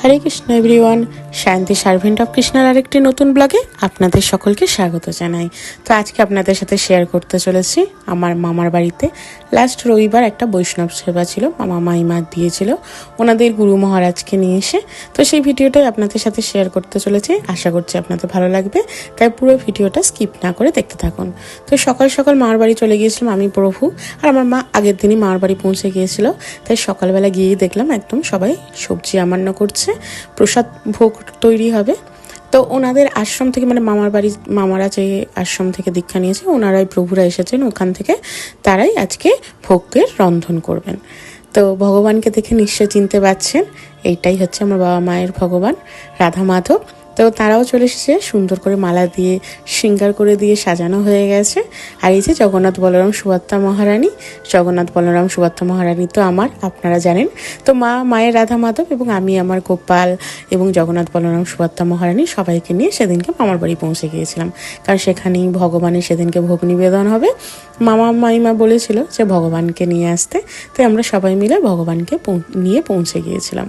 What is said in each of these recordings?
Hare Krishna everyone Shanti servant of কৃষ্ণার আরেকটি নতুন ব্লগে আপনাদের সকলকে স্বাগত জানাই। তো আজকে আপনাদের সাথে শেয়ার করতে চলেছি আমার মামার বাড়িতে। লাস্ট রবিবার একটা বৈষ্ণব সেবা ছিল, মামা মাইমা দিয়েছিল, ওনাদের গুরু মহারাজকে নিয়ে এসে। তো সেই ভিডিওটাই আপনাদের সাথে শেয়ার করতে চলেছি। আশা করছি আপনাদের ভালো লাগবে। তাই পুরো ভিডিওটা স্কিপ না করে দেখতে থাকুন। তো সকাল সকাল মামার বাড়ি চলে গিয়েছিলাম আমি, প্রভু। আর আমার মা আগের দিনই মামার বাড়ি পৌঁছে গিয়েছিল। তাই সকালবেলা গিয়েই দেখলাম একদম সবাই সবজি আমান্য করছে। প্রসাদ ভোগ তৈরি হবে। তো ওনাদের আশ্রম থেকে মানে মামার বাড়ি, মামারা যে আশ্রম থেকে দীক্ষা নিয়েছে, ওনারাই, প্রভুরা এসেছেন ওখান থেকে। তারাই আজকে ভোগের রন্ধন করবেন। তো ভগবানকে দেখে নিশ্চয় চিনতে পারছেন, এইটাই হচ্ছে আমার বাবা মায়ের ভগবান রাধা মাধব তো তারাও চলে এসেছে। সুন্দর করে মালা দিয়ে শৃঙ্গার করে দিয়ে সাজানো হয়ে গেছে। আর এই যে জগন্নাথ বলরাম সুভাত্তা মহারানী, জগন্নাথ বলরাম সুভাত্তা মহারানী তো আমার, আপনারা জানেন। তো মা, মায়ের রাধা মাধব এবং আমি, আমার গোপাল এবং জগন্নাথ বলরাম সুভাত্তা মহারানী সবাইকে নিয়ে সেদিনকে মামার বাড়ি পৌঁছে গিয়েছিলাম। কারণ সেখানেই ভগবানের সেদিনকে ভোগ নিবেদন হবে। মামা, মাইমা বলেছিল যে ভগবানকে নিয়ে আসতে। তাই আমরা সবাই মিলে ভগবানকে নিয়ে পৌঁছে গিয়েছিলাম।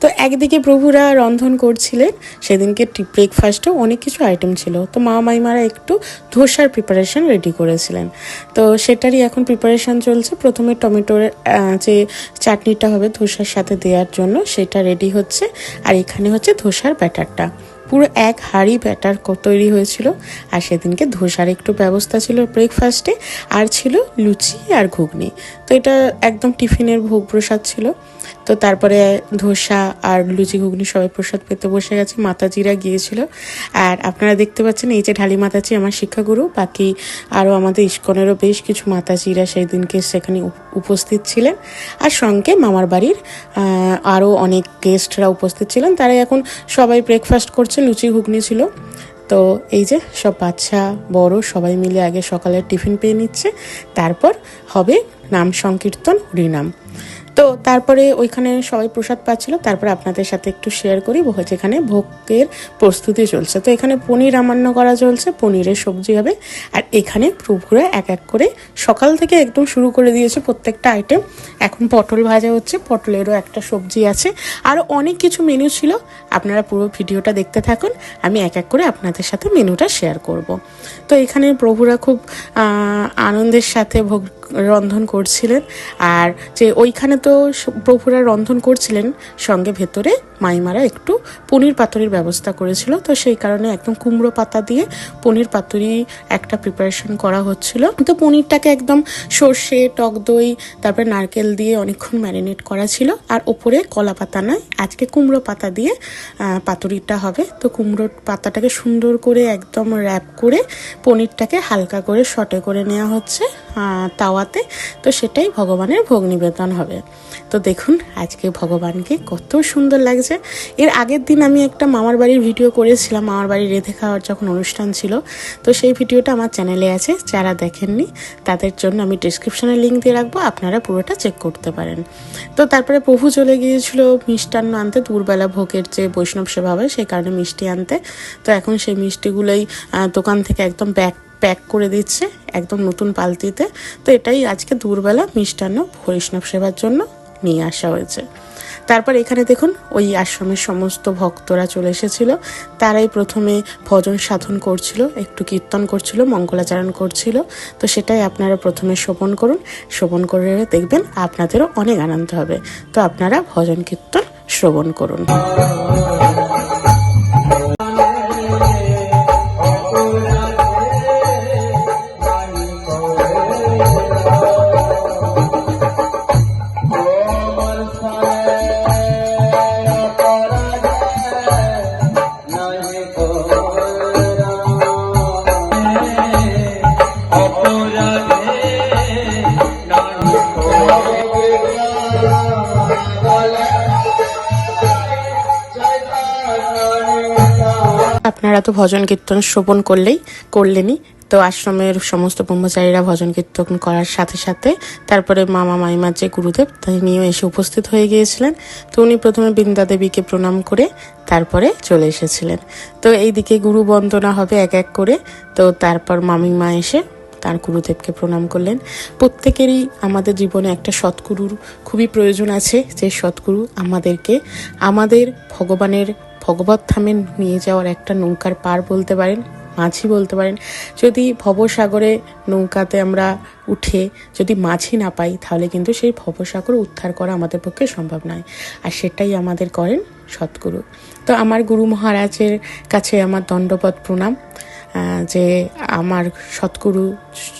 তো একদিকে প্রভুরা রন্ধন করছিলেন, সেদিনকে ব্রেকফাস্টে অনেক কিছু আইটেম ছিল। তো মা মাইমারা একটু ধোসার প্রিপারেশান রেডি করেছিলেন। তো সেটারই এখন প্রিপারেশান চলছে। প্রথমে টমেটোর যে চাটনিটা হবে ধোসার সাথে দেওয়ার জন্য সেটা রেডি হচ্ছে। আর এখানে হচ্ছে ধোসার ব্যাটারটা পুরো এক হাঁড়ি ব্যাটার তৈরি হয়েছিল। আর সেদিনকে ধোসার একটু ব্যবস্থা ছিল ব্রেকফাস্টে আর ছিল লুচি আর ঘুগনি। তো এটা একদম টিফিনের ভোগ প্রসাদ ছিল। তো তারপরে ধোসা আর লুচি ঘুগনি সবাই প্রসাদ পেতে বসে গেছে। মাতাজিরা গিয়েছিল। আর আপনারা দেখতে পাচ্ছেন, এই যে ঢালি মাতাজি আমার শিক্ষাগুরু। বাকি আরও আমাদের ইস্কনেরও বেশ কিছু মাতাজিরা সেই দিনকে সেখানে উপ- উপস্থিত ছিলেন। আর সঙ্গে মামার বাড়ির আরও অনেক গেস্টরা উপস্থিত ছিলেন। তারা এখন সবাই ব্রেকফাস্ট করছে। লুচি ঘুগনি ছিল। তো এই যে সব বাচ্চা, বড় সবাই মিলে আগে সকালের টিফিন পেয়ে নিচ্ছে। তারপর হবে নাম সংকীর্তন, হরিনাম। তো তারপরে ওইখানে সবাই প্রসাদ পাচ্ছিল। তারপরে আপনাদের সাথে একটু শেয়ার করি। যেখানে ভোগের প্রস্তুতি চলছে। তো এখানে পনির রামান্য করা চলছে। পনিরের সবজি হবে। আর এখানে প্রভুরা এক এক করে সকাল থেকে একদম শুরু করে দিয়েছে প্রত্যেকটা আইটেম এখন পটল ভাজা হচ্ছে। পটলেরও একটা সবজি আছে। আরও অনেক কিছু মেনু ছিল। আপনারা পুরো ভিডিওটা দেখতে থাকুন। আমি এক এক করে আপনাদের সাথে মেনুটা শেয়ার করব। তো এখানে প্রভুরা খুব আনন্দের সাথে ভোগ রন্ধন করছিলেন। আর যে ওইখানে তো প্রভুরা রন্ধন করছিলেন, সঙ্গে ভেতরে মাইমারা একটু পনির পাতুরির ব্যবস্থা করেছিল। তো সেই কারণে একদম কুমড়ো পাতা দিয়ে পনির পাতুরি একটা প্রিপারেশন করা হচ্ছিল। তো পনিরটাকে একদম সর্ষে, টক দই, তারপরে নারকেল দিয়ে অনেকক্ষণ ম্যারিনেট করা ছিল। আর ওপরে কলা পাতা নয়, আজকে কুমড়ো পাতা দিয়ে পাতুরিটা হবে। তো কুমড়োর পাতাটাকে সুন্দর করে একদম র্যাপ করে পনিরটাকে হালকা করে শটে করে নেওয়া হচ্ছে। তাওয়াতে, তো সেটাই ভগবানের ভোগ নিবেদন হবে। তো দেখুন, আজকে ভগবানকে কত সুন্দর লাগছে। এর আগের দিন আমি একটা মামার বাড়ির ভিডিও করেছিলাম, মামার বাড়ির রেঁধে খাওয়ার যখন অনুষ্ঠান ছিল। তো সেই ভিডিওটা আমার চ্যানেলে আছে, যারা দেখেননি, তাদের জন্য আমি ডিসক্রিপশনে লিঙ্ক দিয়ে রাখব, আপনারা পুরোটা চেক করতে পারেন। তো তারপরে প্রভু চলে গিয়েছিল মিষ্টান্ন আনতে, দুপুরবেলা ভোগের যে বৈষ্ণব সেবা হবে সেই কারণে মিষ্টি আনতে। তো এখন সেই মিষ্টিগুলোই দোকান থেকে একদম ব্যাগ প্যাক করে দিচ্ছে একদম নতুন পালতিতে। তো এটাই আজকে দুপুরবেলা মিষ্টান্ন বৈষ্ণব সেবার জন্য নিয়ে আসা হয়েছে। তারপর এখানে দেখুন ওই আশ্রমের সমস্ত ভক্তরা চলে এসেছিল। তারাই প্রথমে ভজন সাধন করছিল, একটু কীর্তন করছিল, মঙ্গলাচরণ করছিল। তো সেটাই আপনারা প্রথমে শোভন করুন। শোভন করে দেখবেন আপনাদেরও অনেক আনন্দ হবে। তো আপনারা ভজন কীর্তন শ্রবণ করুন। আপনারা তো ভজন কীর্তন শ্রবণ করলেই, করলেনই। তো আশ্রমের সমস্ত ব্রহ্মচারীরা ভজন কীর্তন করার সাথে সাথে তারপরে মামা মাইমার যে গুরুদেব, তিনিও এসে উপস্থিত হয়ে গিয়েছিলেন। তো উনি প্রথমে বৃন্দা দেবীকে প্রণাম করে তারপরে চলে এসেছিলেন। তো এইদিকে গুরু বন্দনা হবে এক এক করে। তো তারপর মামিমা এসে তার গুরুদেবকে প্রণাম করলেন। প্রত্যেকেরই আমাদের জীবনে একটা সৎগুরুর খুবই প্রয়োজন আছে। যে সৎগুরু আমাদেরকে, আমাদের ভগবানের ভগবত ধামে নিয়ে যাওয়ার একটা নৌকার পার বলতে পারেন, মাঝি বলতে পারেন। যদি ভবসাগরে নৌকাতে আমরা উঠে যদি মাঝি না পাই, তাহলে কিন্তু সেই ভবসাগর উদ্ধার করা আমাদের পক্ষে সম্ভব নয়। আর সেটাই আমাদের করেন সৎগুরু তো আমার গুরু মহারাজের কাছে আমার দণ্ডপদ প্রণাম। যে আমার সৎগুরু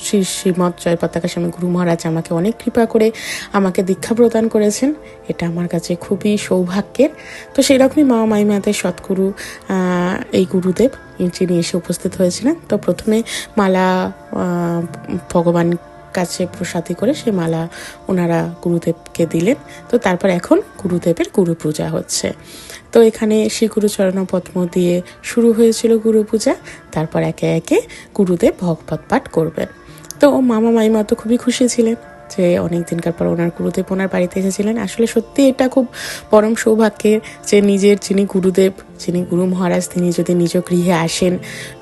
শ্রী শ্রীমৎ জয় পতাকা স্বামী গুরু মহারাজ আমাকে অনেক কৃপা করে আমাকে দীক্ষা প্রদান করেছেন। এটা আমার কাছে খুবই সৌভাগ্যের। তো সেই রকমই মা মাইমাদের সৎগুরু এই গুরুদেব, যিনি এসে উপস্থিত হয়েছিলেন। তো প্রথমে মালা ভগবান কাছে প্রসাদী করে সে মালা ওনারা গুরুদেবকে দিলেন। তো তারপর এখন গুরুদেবের গুরু পূজা হচ্ছে। তো এখানে শ্রী গুরু চরণ পদ্ম দিয়ে শুরু হয়েছিল গুরু পূজা। তারপর একে একে গুরুদেব ভগবত পাঠ করবেন। তো মামা মাইমা তো খুবই খুশি ছিলেন যে অনেক দিনকার পর ওনার গুরুদেব ওনার বাড়িতে এসেছিলেন। আসলে সত্যি এটা খুব পরম সৌভাগ্যের যে নিজের যিনি গুরুদেব, যিনি গুরু মহারাজ, তিনি যদি নিজ গৃহে আসেন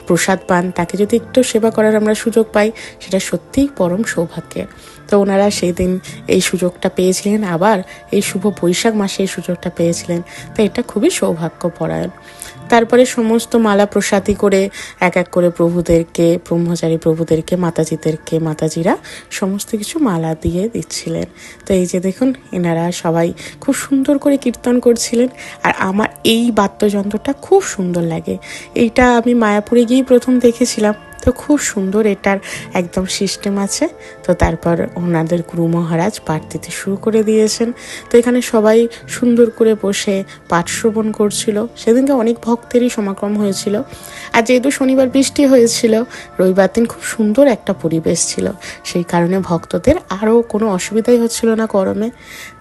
প্রসাদ পান, তাকে যদি একটু সেবা করার আমরা সুযোগ পাই, সেটা সত্যিই পরম সৌভাগ্যের তো ওনারা সেই দিন এই সুযোগটা পেয়েছিলেন, আবার এই শুভ বৈশাখ মাসে এই সুযোগটা পেয়েছিলেন। তো এটা খুবই সৌভাগ্যপরায়ণ। তারপরে সমস্ত মালা প্রসাদি করে এক এক করে প্রভুদেরকে, ব্রহ্মচারী প্রভুদেরকে, মাতাজিদেরকে, মাতাজিরা সমস্ত কিছু মালা দিয়ে দিচ্ছিলেন। তো এই যে দেখুন, এনারা সবাই খুব সুন্দর করে কীর্তন করছিলেন আর আমার এই বাদ্যযন্ত্রটা খুব সুন্দর লাগে। এইটা আমি মায়াপুরে গিয়েই প্রথম দেখেছিলাম। তো খুব সুন্দর এটার একদম সিস্টেম আছে। তো তারপর ওনাদের গুরু মহারাজ পাঠ দিতে শুরু করে দিয়েছেন। তো এখানে সবাই সুন্দর করে বসে পাঠ শ্রবণ করছিল। সেদিনকে অনেক ভক্তেরই সমাগম হয়েছিল। আর যেহেতু শনিবার বৃষ্টি হয়েছিল, রবিবার দিন খুব সুন্দর একটা পরিবেশ ছিল। সেই কারণে ভক্তদের আরও কোনো অসুবিধাই হচ্ছিল না গরমে।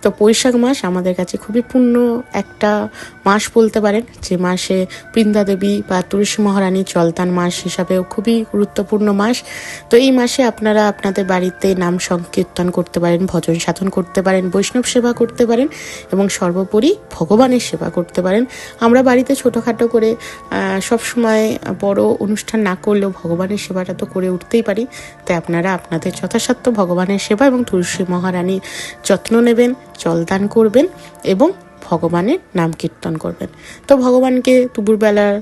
তো বৈশাখ মাস আমাদের কাছে খুবই পূর্ণ একটা মাস বলতে পারেন। যে মাসে বৃন্দা দেবী বা তুলসী মহারানী চলতান মাস হিসাবেও খুবই গুরুত্বপূর্ণ মাস। তো এই মাসে আপনারা আপনাদের বাড়িতে নাম সংকীর্তন করতে পারেন, ভজন সাধন করতে পারেন, বৈষ্ণব সেবা করতে পারেন এবং সর্বোপরি ভগবানের সেবা করতে পারেন। আমরা বাড়িতে ছোটোখাটো করে সব সময় বড় অনুষ্ঠান না করলেও ভগবানের সেবাটা তো করে উঠতেই পারি। তাই আপনারা আপনাদের যথাসাধ্য ভগবানের সেবা এবং তুলসী মহারানীর যত্ন নেবেন জলদান করবেন এবং ভগবানের নাম কীর্তন করবেন। তো ভগবানকে দুপুরবেলার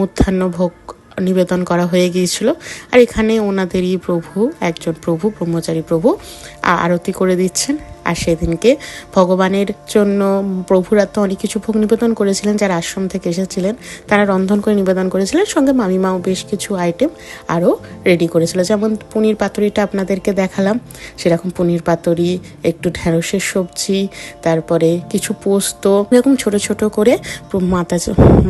মধ্যাহ্ন ভোগ নিবেদন করা হয়ে গিয়েছিল। আর এখানে ওনাদেরই প্রভু, একজন প্রভু, ব্রহ্মচারী প্রভু আরতি করে দিচ্ছেন। আর সেদিনকে ভগবানের জন্য প্রভুরা তো অনেক কিছু ভোগ নিবেদন করেছিলেন, যারা আশ্রম থেকে এসেছিলেন, তারা রন্ধন করে নিবেদন করেছিলেন, সঙ্গে মামিমাও বেশ কিছু আইটেম আরও রেডি করেছিল। যেমন পনির পাতুরিটা আপনাদেরকে দেখালাম, সেরকম পনির পাতুরি, একটু ঢেঁড়সের সবজি, তারপরে কিছু পোস্ত, এরকম ছোট ছোট করে মাতা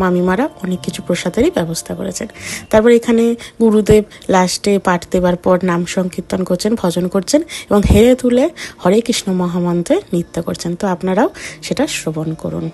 মামিমারা অনেক কিছু প্রসাদেরই ব্যবস্থা করেছেন। তারপর এখানে গুরুদেব লাস্টে পাঠ দেবার পর নাম সংকীর্তন করছেন, ভজন করছেন এবং হেরে তুলে হরে কৃষ্ণ মহামন্ত্রে নৃত্য করছেন। তো আপনারাও সেটা শ্রবণ করুন।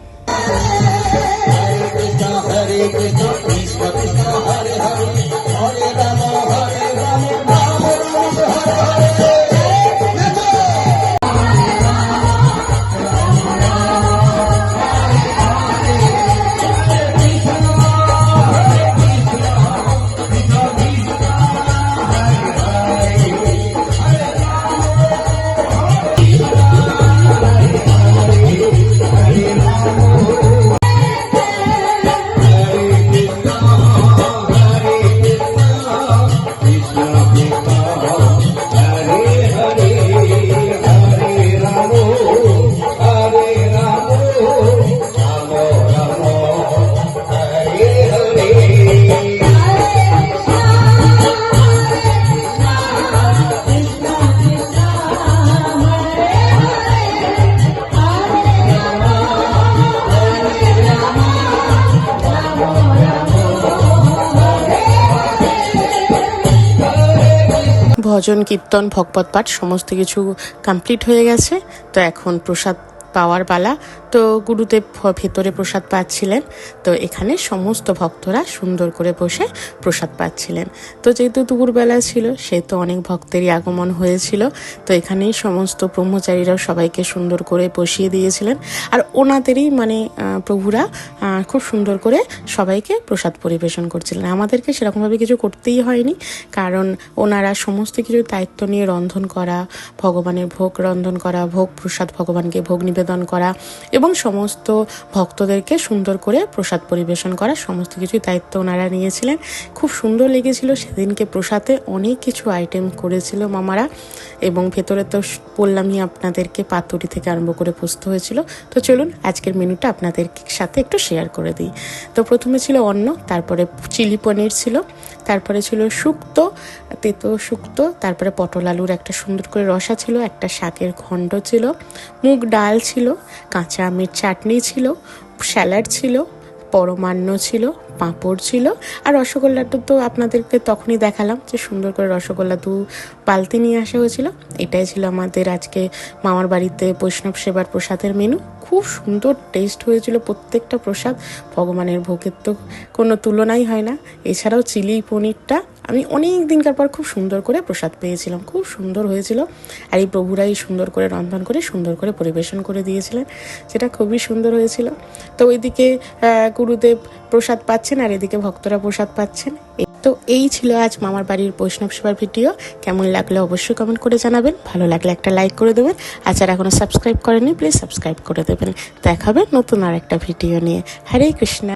ভজন কীর্তন ভগবত পাঠ সমস্ত কিছু কমপ্লিট হয়ে গেছে। তো এখন প্রসাদ পাওয়ার পালা। তো গুরুদেব ভেতরে প্রসাদ পাচ্ছিলেন। তো এখানে সমস্ত ভক্তরা সুন্দর করে বসে প্রসাদ পাচ্ছিলেন। তো যেহেতু দুপুরবেলা ছিল, সেহেতু অনেক ভক্তেরই আগমন হয়েছিল। তো এখানেই সমস্ত ব্রহ্মচারীরাও সবাইকে সুন্দর করে বসিয়ে দিয়েছিলেন। আর ওনাদেরই মানে প্রভুরা খুব সুন্দর করে সবাইকে প্রসাদ পরিবেশন করছিলেন। আমাদেরকে সেরকমভাবে কিছু করতেই হয়নি, কারণ ওনারা সমস্ত কিছু দায়িত্ব নিয়ে রন্ধন করা, ভগবানের ভোগ রন্ধন করা, ভোগ প্রসাদ ভগবানকে ভোগ নিবেদন করা এবং সমস্ত ভক্তদেরকে সুন্দর করে প্রসাদ পরিবেশন করা সমস্ত কিছুই দায়িত্ব ওনারা নিয়েছিলেন। খুব সুন্দর লেগেছিল সেদিনকে প্রসাদে অনেক কিছু আইটেম করেছিল মামারা এবং ভেতরে তো বললামই আপনাদেরকে পাতুরি থেকে আরম্ভ করে পোস্ত হয়েছিল। তো চলুন আজকের মেনুটা আপনাদের সাথে একটু শেয়ার করে দিই। তো প্রথমে ছিল অন্ন, তারপরে চিলি পনির ছিল, তারপরে ছিল শুক্তো, তেতো শুক্তো, তারপরে পটল আলুর একটা সুন্দর করে রসা ছিল, একটা শাকের ঘণ্ট ছিল, মুগ ডাল ছিল, কাঁচা আমের চাটনি ছিল স্যালাড ছিল পরমান্ন ছিল পাঁপড় ছিল। আর রসগোল্লাটা তো আপনাদেরকে তখনই দেখালাম যে সুন্দর করে রসগোল্লা দু বালতি নিয়ে আসা হয়েছিল। এটাই ছিল আমাদের আজকে মামার বাড়িতে বৈষ্ণব সেবার প্রসাদের মেনু খুব সুন্দর টেস্ট হয়েছিল প্রত্যেকটা প্রসাদ। ভগবানের ভোগের তো কোনো তুলনাই হয় না। এছাড়াও চিলি পনিরটা আমি অনেক দিনকার পর খুব সুন্দর করে প্রসাদ পেয়েছিলাম। খুব সুন্দর হয়েছিল। আর এই প্রভুরাই সুন্দর করে রন্ধন করে সুন্দর করে পরিবেশন করে দিয়েছিলেন। যেটা খুবই সুন্দর হয়েছিল। তো ওইদিকে গুরুদেব প্রসাদ পাচ্ছেন আর এদিকে ভক্তরা প্রসাদ পাচ্ছেন। তো এই ছিল আজ মামার বাড়ির বৈষ্ণব সেবার ভিডিও। কেমন লাগলে অবশ্যই কমেন্ট করে জানাবেন। ভালো লাগলে একটা লাইক করে দেবেন। আর যারা এখনও সাবস্ক্রাইব করেনি প্লিজ সাবস্ক্রাইব করে দেবেন। দেখাবে নতুন আর একটা ভিডিও নিয়ে। হরে কৃষ্ণা।